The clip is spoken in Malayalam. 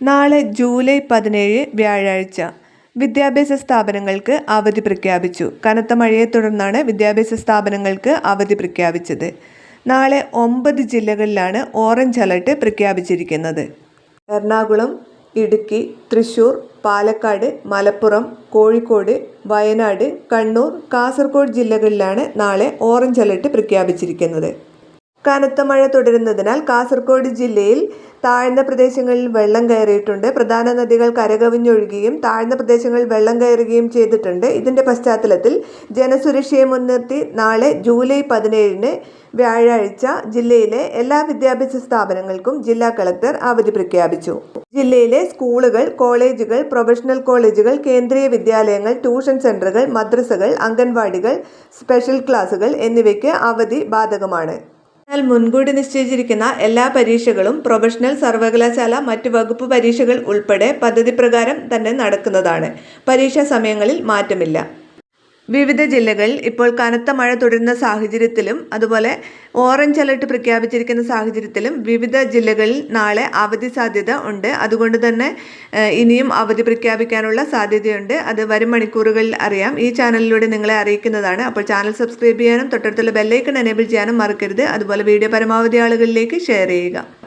നാളെ ജൂലൈ പതിനേഴ് വ്യാഴാഴ്ച വിദ്യാഭ്യാസ സ്ഥാപനങ്ങൾക്ക് അവധി പ്രഖ്യാപിച്ചു. കനത്ത മഴയെ തുടർന്നാണ് വിദ്യാഭ്യാസ സ്ഥാപനങ്ങൾക്ക് അവധി പ്രഖ്യാപിച്ചത്. നാളെ ഒമ്പത് ജില്ലകളിലാണ് ഓറഞ്ച് അലർട്ട് പ്രഖ്യാപിച്ചിരിക്കുന്നത്. എറണാകുളം ഇടുക്കി തൃശൂർ പാലക്കാട് മലപ്പുറം കോഴിക്കോട് വയനാട് കണ്ണൂർ കാസർഗോഡ് ജില്ലകളിലാണ് നാളെ ഓറഞ്ച് അലർട്ട് പ്രഖ്യാപിച്ചിരിക്കുന്നത്. കനത്ത മഴ തുടരുന്നതിനാൽ കാസർഗോഡ് ജില്ലയിൽ താഴ്ന്ന പ്രദേശങ്ങളിൽ വെള്ളം കയറിയിട്ടുണ്ട്. പ്രധാന നദികൾ കരകവിഞ്ഞൊഴുകുകയും താഴ്ന്ന പ്രദേശങ്ങളിൽ വെള്ളം കയറുകയും ചെയ്തിട്ടുണ്ട്. ഇതിന്റെ പശ്ചാത്തലത്തിൽ ജനസുരക്ഷയെ മുൻനിർത്തി നാളെ ജൂലൈ പതിനേഴിന് വ്യാഴാഴ്ച ജില്ലയിലെ എല്ലാ വിദ്യാഭ്യാസ സ്ഥാപനങ്ങൾക്കും ജില്ലാ കളക്ടർ അവധി പ്രഖ്യാപിച്ചു. ജില്ലയിലെ സ്കൂളുകൾ കോളേജുകൾ പ്രൊഫഷണൽ കോളേജുകൾ കേന്ദ്രീയ വിദ്യാലയങ്ങൾ ട്യൂഷൻ സെന്ററുകൾ മദ്രസകൾ അംഗൻവാടികൾ സ്പെഷ്യൽ ക്ലാസുകൾ എന്നിവയ്ക്ക് അവധി ബാധകമാണ്. എന്നാൽ മുൻകൂട്ടി നിശ്ചയിച്ചിരിക്കുന്ന എല്ലാ പരീക്ഷകളും പ്രൊഫഷണൽ സർവകലാശാല മറ്റ് വകുപ്പ് പരീക്ഷകൾ ഉൾപ്പെടെ പദ്ധതി പ്രകാരം തന്നെ നടക്കുന്നതാണ്. പരീക്ഷാ സമയങ്ങളിൽ മാറ്റമില്ല. വിവിധ ജില്ലകളിൽ ഇപ്പോൾ കനത്ത മഴ തുടരുന്ന സാഹചര്യത്തിലും അതുപോലെ ഓറഞ്ച് അലർട്ട് പ്രഖ്യാപിച്ചിരിക്കുന്ന സാഹചര്യത്തിലും വിവിധ ജില്ലകളിൽ നാളെ അവധി സാധ്യത ഉണ്ട്. അതുകൊണ്ട് തന്നെ ഇനിയും അവധി പ്രഖ്യാപിക്കാനുള്ള സാധ്യതയുണ്ട്. അത് വരും മണിക്കൂറുകളിൽ അറിയാം. ഈ ചാനലിലൂടെ നിങ്ങളെ അറിയിക്കുന്നതാണ്. അപ്പോൾ ചാനൽ സബ്സ്ക്രൈബ് ചെയ്യാനും തൊട്ടടുത്തുള്ള ബെല്ലൈക്കൺ എനേബിൾ ചെയ്യാനും മറക്കരുത്. അതുപോലെ വീഡിയോ പരമാവധി ആളുകളിലേക്ക് ഷെയർ ചെയ്യുക.